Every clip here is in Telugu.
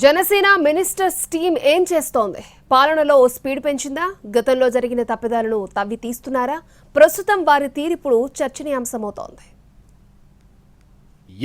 జనసేన మినిస్టర్స్ టీం ఏం చేస్తోంది? పాలనలో ఓ స్పీడ్ పెంచిందా? గతంలో జరిగిన తప్పిదాలను తవ్వి తీస్తున్నారా? ప్రస్తుతం వారి తీరిప్పుడు చర్చనీయాంశమవుతోంది.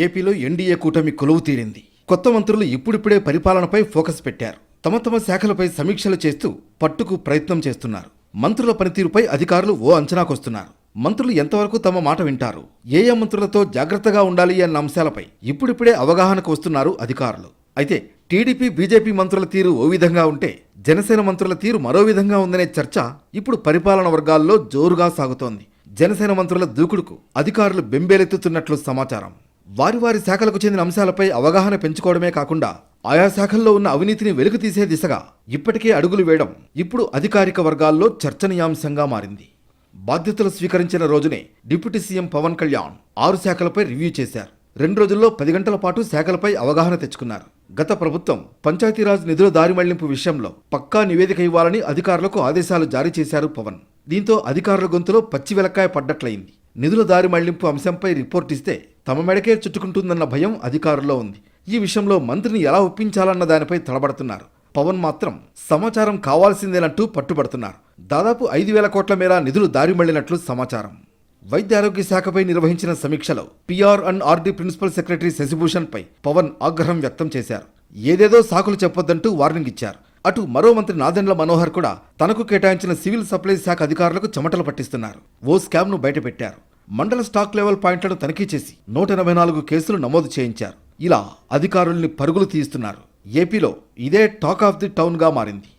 ఏపీలో ఎన్డీఏ కూటమి కొలువు తీరింది. కొత్త మంత్రులు ఇప్పుడిప్పుడే పరిపాలనపై ఫోకస్ పెట్టారు. తమ తమ శాఖలపై సమీక్షలు చేస్తూ పట్టుకు ప్రయత్నం చేస్తున్నారు. మంత్రుల పనితీరుపై అధికారులు ఓ అంచనాకొస్తున్నారు. మంత్రులు ఎంతవరకు తమ మాట వింటారు? ఏ ఏ మంత్రులతో జాగ్రత్తగా ఉండాలి అన్న అంశాలపై ఇప్పుడిప్పుడే అవగాహనకు వస్తున్నారు అధికారులు. అయితే టీడీపీ బీజేపీ మంత్రుల తీరు ఓ విధంగా ఉంటే జనసేన మంత్రుల తీరు మరో విధంగా ఉందనే చర్చ ఇప్పుడు పరిపాలన వర్గాల్లో జోరుగా సాగుతోంది. జనసేన మంత్రుల దూకుడుకు అధికారులు బెంబేలెత్తుతున్నట్లు సమాచారం. వారి వారి శాఖలకు చెందిన అంశాలపై అవగాహన పెంచుకోవడమే కాకుండా ఆయా శాఖల్లో ఉన్న అవినీతిని వెలుగు తీసే దిశగా ఇప్పటికే అడుగులు వేయడం ఇప్పుడు అధికారిక వర్గాల్లో చర్చనీయాంశంగా మారింది. బాధ్యతలు స్వీకరించిన రోజునే డిప్యూటీ సీఎం పవన్ కళ్యాణ్ ఆరు శాఖలపై రివ్యూ చేశారు. రెండు రోజుల్లో పది గంటల పాటు శాఖలపై అవగాహన తెచ్చుకున్నారు. గత ప్రభుత్వం పంచాయతీరాజ్ నిధుల దారి మళ్ళింపు విషయంలో పక్కా నివేదిక ఇవ్వాలని అధికారులకు ఆదేశాలు జారీ చేశారు పవన్. దీంతో అధికారుల గొంతులో పచ్చి వెలక్కాయ పడ్డట్లయింది. నిధుల దారి మళ్ళింపు అంశంపై రిపోర్ట్ ఇస్తే తమ మెడకే చుట్టుకుంటుందన్న భయం అధికారుల్లో ఉంది. ఈ విషయంలో మంత్రిని ఎలా ఒప్పించాలన్న దానిపై తడబడుతున్నారు. పవన్ మాత్రం సమాచారం కావాల్సిందేనంటూ పట్టుబడుతున్నారు. దాదాపు ఐదు వేల కోట్ల మేర నిధులు దారి మళ్ళినట్లు సమాచారం. వైద్య ఆరోగ్య శాఖపై నిర్వహించిన సమీక్షలో PR and RD principal secretary Shashibhushan పై పవన్ ఆగ్రహం వ్యక్తం చేశారు. ఏదేదో సాకులు చెప్పొద్దంటూ వార్నింగ్ ఇచ్చారు. అటు మరో మంత్రి నాదెండ్ల మనోహర్ కూడా తనకు కేటాయించిన సివిల్ సప్లైస్ శాఖ అధికారులకు చెమటలు పట్టిస్తున్నారు. ఓ స్కామ్ను బయటపెట్టారు. మండల స్టాక్ లెవెల్ పాయింట్లను తనిఖీ చేసి నూట ఎనభై నాలుగు కేసులు నమోదు చేయించారు. ఇలా అధికారుల్ని పరుగులు తీస్తున్నారు ఏపీలో ఇదే టాక్ ఆఫ్ ది టౌన్గా మారింది.